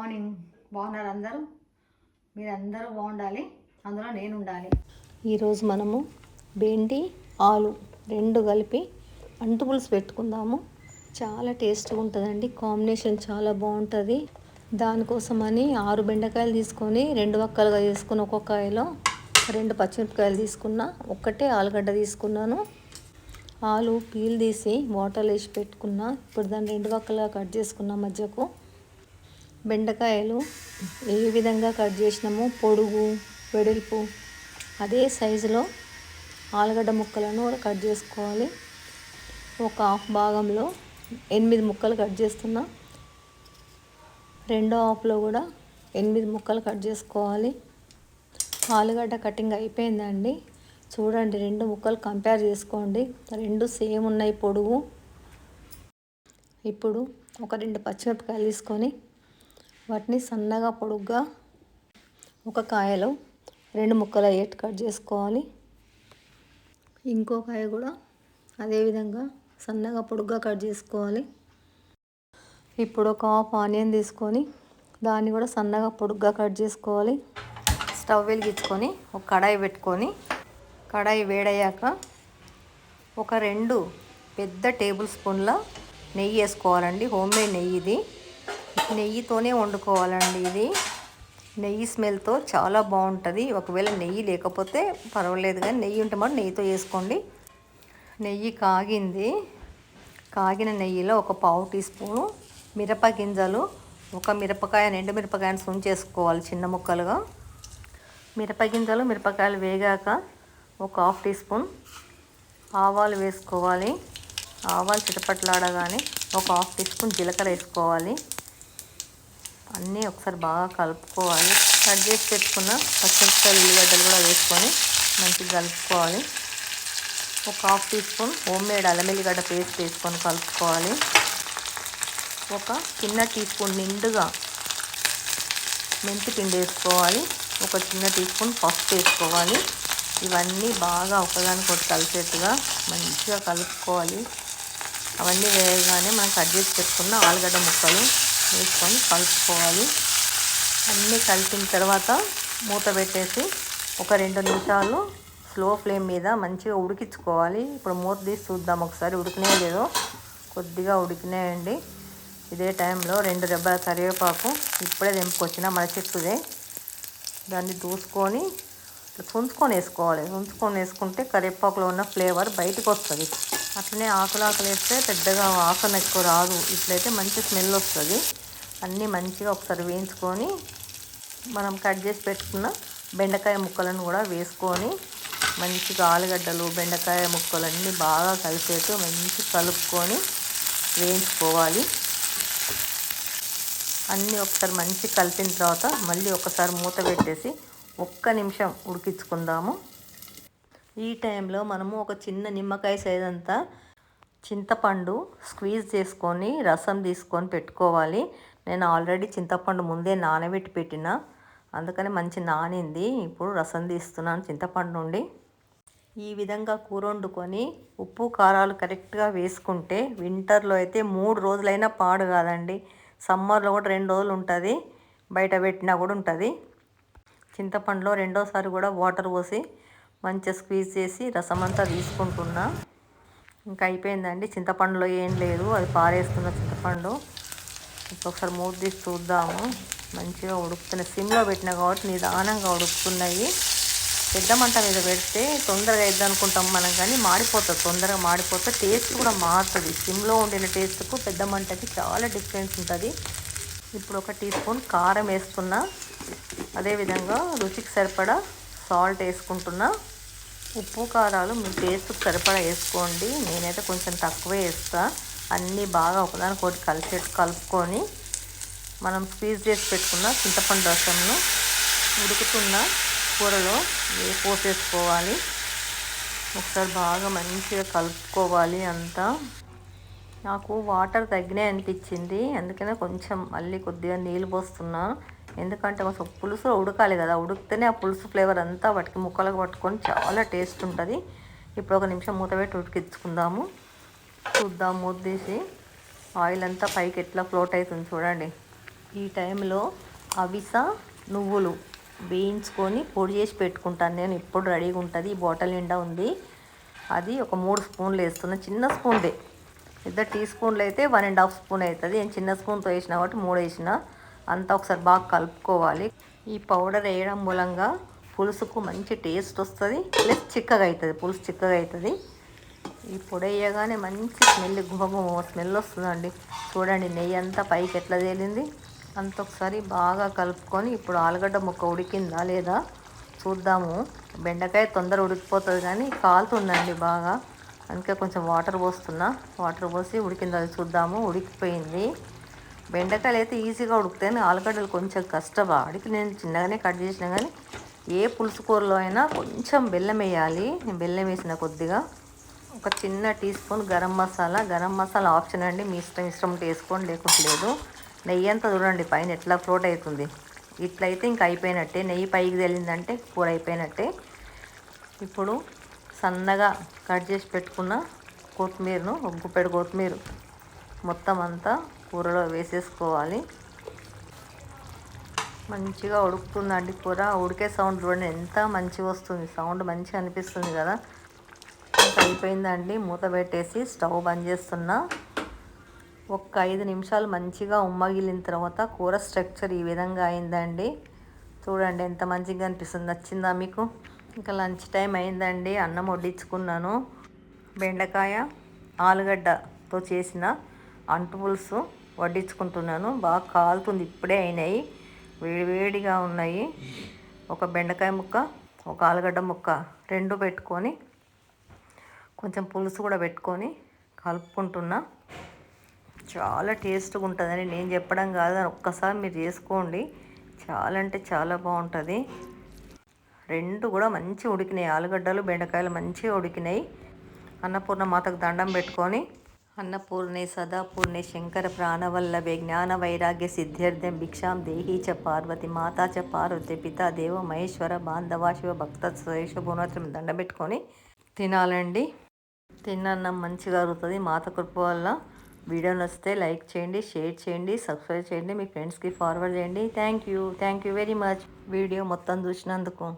Morning బాగున్నారు అందరూ? మీరందరూ బాగుండాలి అందులో నేను ఉండాలి ఈరోజు మనము బెండి ఆలు రెండు కలిపి అంటు పులుసు పెట్టుకుందాము. చాలా టేస్ట్గా ఉంటుందండి కాంబినేషన్ చాలా బాగుంటుంది. దానికోసమని ఆరు బెండకాయలు తీసుకొని రెండు వక్కలుగా తీసుకుని ఒక్కొక్క కాయలో రెండు పచ్చిమిరపకాయలు తీసుకున్నా ఒక్కటే ఆలుగడ్డ తీసుకున్నాను. ఆలు పీల్ తీసి వాటర్లో వేసి పెట్టుకున్నా ఇప్పుడు దాన్ని రెండు వక్కలుగా కట్ చేసుకున్నా మధ్యకు. బెండకాయలు ఏ విధంగా కట్ చేసినామో పొడుగు వెడల్పు అదే సైజులో ఆలుగడ్డ ముక్కలను కూడా కట్ చేసుకోవాలి. ఒక హాఫ్ భాగంలో ఎనిమిది ముక్కలు కట్ చేస్తున్నా. రెండో హాఫ్లో కూడా ఎనిమిది ముక్కలు కట్ చేసుకోవాలి. ఆలుగడ్డ కటింగ్ అయిపోయిందండి. చూడండి రెండు ముక్కలు కంపేర్ చేసుకోండి. రెండు సేమ్ ఉన్నాయి పొడుగు. ఇప్పుడు ఒక రెండు పచ్చిమిరపకాయలు తీసుకొని వాటిని సన్నగా పొడుగ్గా ఒక కాయలో రెండు ముక్కలు అయ్యేట్టు కట్ చేసుకోవాలి. ఇంకో కాయ కూడా అదేవిధంగా సన్నగా పొడుగ్గా కట్ చేసుకోవాలి. ఇప్పుడు ఒక హాఫ్ ఆనియన్ తీసుకొని దాన్ని కూడా సన్నగా పొడుగ్గా కట్ చేసుకోవాలి. స్టవ్ వెలిగించుకొని ఒక కడాయి పెట్టుకొని కడాయి వేడయ్యాక ఒక రెండు పెద్ద టేబుల్ స్పూన్ల నెయ్యి వేసుకోవాలండి. హోమ్ మేడ్ నెయ్యి ఇది. నెయ్యితోనే వండుకోవాలండి ఇది. నెయ్యి స్మెల్తో చాలా బాగుంటుంది. ఒకవేళ నెయ్యి లేకపోతే పర్వాలేదు కానీ నెయ్యి ఉంటే మాట నెయ్యితో వేసుకోండి. నెయ్యి కాగింది. కాగిన నెయ్యిలో ఒక పావు టీ స్పూను మిరప గింజలు ఒక మిరపకాయ ఎండు మిరపకాయను సుంచేసుకోవాలి చిన్న ముక్కలుగా. మిరప గింజలు మిరపకాయలు వేగాక ఒక హాఫ్ టీ స్పూన్ ఆవాలు వేసుకోవాలి. ఆవాలు చిటపట్లాడగానే ఒక హాఫ్ టీ స్పూన్ జీలకర్ర వేసుకోవాలి. అన్నీ ఒకసారి బాగా కలుపుకోవాలి. కట్ చేసి పెట్టుకున్న పచ్చిమిరపకాయలు ఉల్లిగడ్డలు కూడా వేసుకొని మంచిగా కలుపుకోవాలి. ఒక half tea spoon home made అల్లమెల్లిగడ్డ పేస్ట్ వేసుకొని కలుపుకోవాలి. ఒక చిన్న టీ స్పూన్ నిండుగా మెంతి పిండి వేసుకోవాలి. ఒక చిన్న టీ స్పూన్ పసుపు వేసుకోవాలి. ఇవన్నీ బాగా ఒకదానికొకటి కలిసేట్టుగా మంచిగా కలుపుకోవాలి. అవన్నీ వేయగానే మనం కట్ చేసి పెట్టుకున్న ఆలుగడ్డ ముక్కలు వేసుకొని కలుపుకోవాలి. అన్నీ కలిపిన తర్వాత మూత పెట్టేసి ఒక రెండు నిమిషాలు స్లో ఫ్లేమ్ మీద మంచిగా ఉడికించుకోవాలి. ఇప్పుడు మూత తీసి చూద్దాం ఒకసారి. ఉడికినే లేదో కొద్దిగా ఉడికినాయండి. ఇదే టైంలో రెండు రెబ్బల కరివేపాకు ఇప్పుడే తెంపుకొచ్చిన మన చెట్టుదే. దాన్ని దూసుకొని తుంచుకొని వేసుకోవాలి తుంచుకొని వేసుకుంటే కరివేపాకులో ఉన్న ఫ్లేవర్ బయటకు వస్తుంది అట్లనే ఆకులు ఆకులు వేస్తే పెద్దగా వాసన ఎక్కువ రాదు. ఇట్లయితే మంచి స్మెల్ వస్తుంది. అన్నీ మంచిగా ఒకసారి వేయించుకొని మనం కట్ చేసి పెట్టుకున్న బెండకాయ ముక్కలను కూడా వేసుకొని మంచిగా ఆలుగడ్డలు బెండకాయ ముక్కలు అన్నీ బాగా కలిసేట్టు మంచి కలుపుకొని వేయించుకోవాలి. అన్నీ ఒకసారి మంచి కలిపిన తర్వాత మళ్ళీ ఒకసారి మూత పెట్టేసి ఒక్క నిమిషం ఉడికించుకుందాము. ఈ టైంలో మనము ఒక చిన్న నిమ్మకాయ సైజ్ అంతా చింతపండు స్క్వీజ్ చేసుకొని రసం తీసుకొని పెట్టుకోవాలి. నేను ఆల్రెడీ చింతపండు ముందే నానబెట్టి పెట్టిన. అందుకని మంచి నానింది. ఇప్పుడు రసం తీస్తున్నాను చింతపండు నుండి. ఈ విధంగా కూర వండుకొని ఉప్పు కారాలు కరెక్ట్గా వేసుకుంటే వింటర్లో అయితే మూడు రోజులైనా పాడు కాదండి. సమ్మర్లో కూడా రెండు రోజులు ఉంటుంది. బయట పెట్టినా కూడా ఉంటుంది. చింతపండులో రెండోసారి కూడా వాటర్ పోసి మంచిగా స్క్వీజ్ చేసి రసం అంతా తీసుకుంటున్నా. ఇంకా అయిపోయిందండి. చింతపండులో ఏం లేదు. అది పారేస్తున్న చింతపండు. ఇప్పుడు ఒకసారి మూత తీసి చూద్దాము. మంచిగా ఉడుకుతున్నాయి. సిమ్లో పెట్టినా కాబట్టి నిదానంగా ఉడుకుతున్నాయి. పెద్ద మంట మీద పెడితే తొందరగా అయిద్ది అనుకుంటాం మనం కానీ మాడిపోతుంది. తొందరగా మాడిపోతే టేస్ట్ కూడా మారుతుంది. సిమ్లో ఉండిన టేస్ట్కు పెద్ద మంటకి చాలా డిఫరెన్స్ ఉంటుంది. ఇప్పుడు ఒక టీ స్పూన్ కారం వేస్తున్నా. అదేవిధంగా రుచికి సరిపడా సాల్ట్ వేసుకుంటున్నా. ఉప్పు కారాలు మీ టేస్ట్కి సరిపడా వేసుకోండి. నేనైతే కొంచెం తక్కువే వేస్తా. అన్నీ బాగా ఒకదానికొకటి కలిసేట్టు కలుపుకొని మనం స్క్వీజ్ చేసి పెట్టుకున్న చింతపండు రసంను ఉడుకుతున్న కూరలో పోసేసుకోవాలి? ఒకసారి బాగా మంచిగా కలుపుకోవాలి అంతా. నాకు వాటర్ తగ్గినాయి అనిపించింది. అందుకనే కొంచెం మళ్ళీ కొద్దిగా నీళ్ళు పోస్తున్నా. ఎందుకంటే కొంచెం పులుసు ఉడకాలి కదా. ఉడికితేనే ఆ పులుసు ఫ్లేవర్ అంతా వాటికి ముక్కలకు పట్టుకొని చాలా టేస్ట్ ఉంటుంది. ఇప్పుడు ఒక నిమిషం మూత పెట్టి ఉడికించుకుందాము. చూద్దాం మూత తీసి ఆయిల్ అంతా పైకి ఎట్లా ఫ్లోట్ అవుతుంది చూడండి. ఈ టైంలో అవిస నువ్వులు వేయించుకొని పొడి చేసి పెట్టుకుంటాను. నేను ఇప్పుడు రెడీగా ఉంటుంది. ఈ బాటిల్ నిండా ఉంది. అది ఒక మూడు స్పూన్లు వేస్తున్నా. చిన్న స్పూన్దే ఇద్దరు టీ స్పూన్లు అయితే వన్ అండ్ హాఫ్ స్పూన్ అవుతుంది. నేను చిన్న స్పూన్తో వేసిన కాబట్టి మూడు వేసిన. అంతా ఒకసారి బాగా కలుపుకోవాలి. ఈ పౌడర్ వేయడం మూలంగా పులుసుకు మంచి టేస్ట్ వస్తుంది. ప్లస్ చిక్కగా అవుతుంది. పులుసు చిక్కగా అవుతుంది. ఈ పొడి వేయగానే మంచి స్మెల్ గుమగుమ స్మెల్ వస్తుందండి. చూడండి నెయ్యి అంతా పైకి ఎట్లా తేలింది. అంత ఒకసారి బాగా కలుపుకొని ఇప్పుడు ఆలుగడ్డ ముక్క ఉడికిందా లేదా చూద్దాము. బెండకాయ తొందర ఉడికిపోతుంది కానీ కాలుతుందండి బాగా. అందుకే కొంచెం వాటర్ పోస్తున్నా. వాటర్ పోసి ఉడికిందా అది చూద్దాము. ఉడికిపోయింది. బెండకాయలు అయితే ఈజీగా ఉడుకుతాయి. ఆలుగడ్డలు కొంచెం కష్టమా అడిగి నేను చిన్నగానే కట్ చేసిన కానీ ఏ పులుసు కూరలో అయినా కొంచెం బెల్లం వేయాలి. నేను బెల్లం వేసిన కొద్దిగా. ఒక చిన్న tea spoon garam masala. Garam masala option అండి. మీ ఇష్టం ఇష్టం వేసుకోండి. లేకుంటే లేదు. నెయ్యి అంతా చూడండి పైన ఎట్లా ఫ్లోట్ అవుతుంది. ఇట్లయితే ఇంక అయిపోయినట్టే. నెయ్యి పైకి తెలిందంటే కూర అయిపోయినట్టే. ఇప్పుడు సన్నగా కట్ చేసి పెట్టుకున్న కొత్తిమీరను ఒక గుప్పెడు కొత్తిమీర మొత్తం అంతా కూరలో వేసేసుకోవాలి. మంచిగా ఉడుకుతుందండి కూర. ఉడికే సౌండ్ చూడండి ఎంత మంచిగా వస్తుంది. సౌండ్ మంచిగా అనిపిస్తుంది కదా. అయిపోయిందండి. మూత పెట్టేసి స్టవ్ బంద్ చేస్తున్నా. ఒక్క ఐదు నిమిషాలు మంచిగా ఉమ్మగిలిన తర్వాత కూర స్ట్రక్చర్ ఈ విధంగా అయిందండి. చూడండి ఎంత మంచిగా అనిపిస్తుంది. నచ్చిందా మీకు? ఇంకా లంచ్ టైం అయిందండి. అన్నం వడ్డించుకున్నాను. బెండకాయ ఆలుగడ్డతో చేసిన అంటు పులుసు వడ్డించుకుంటున్నాను. బాగా కాలుతుంది. ఇప్పుడే అయినాయి. వేడివేడిగా ఉన్నాయి. ఒక బెండకాయ ముక్క ఒక ఆలుగడ్డ ముక్క రెండు పెట్టుకొని కొంచెం పులుసు కూడా పెట్టుకొని కలుపుకుంటున్నా. చాలా టేస్ట్గా ఉంటుందని నేను చెప్పడం కాదు. ఒక్కసారి మీరు చేసుకోండి. చాలా అంటే చాలా బాగుంటుంది. రెండు కూడా మంచి ఉడికినాయి. ఆలుగడ్డలు బెండకాయలు మంచిగా ఉడికినాయి. అన్నపూర్ణ మాతకు దండం పెట్టుకొని అన్నపూర్ణే సదాపూర్ణే శంకర ప్రాణవల్లభే జ్ఞాన వైరాగ్య సిద్ధ్యర్థం భిక్షాం దేహీ చ పార్వతి మాతా చ పార్వతి పితా దేవ మహేశ్వర బాంధవ శివ భక్త శ్రేష భువనత్రం దండం పెట్టుకొని తినాలండి. తిన్నన్నం మంచిగా అరుగుతుంది. మాత కృప వల్ల వీడియో నచ్చితే లైక్ చేయండి షేర్ చేయండి సబ్స్క్రైబ్ చేయండి. మీ ఫ్రెండ్స్కి ఫార్వర్డ్ చేయండి. Thank you. Thank you very much. Video మొత్తం చూసినందుకు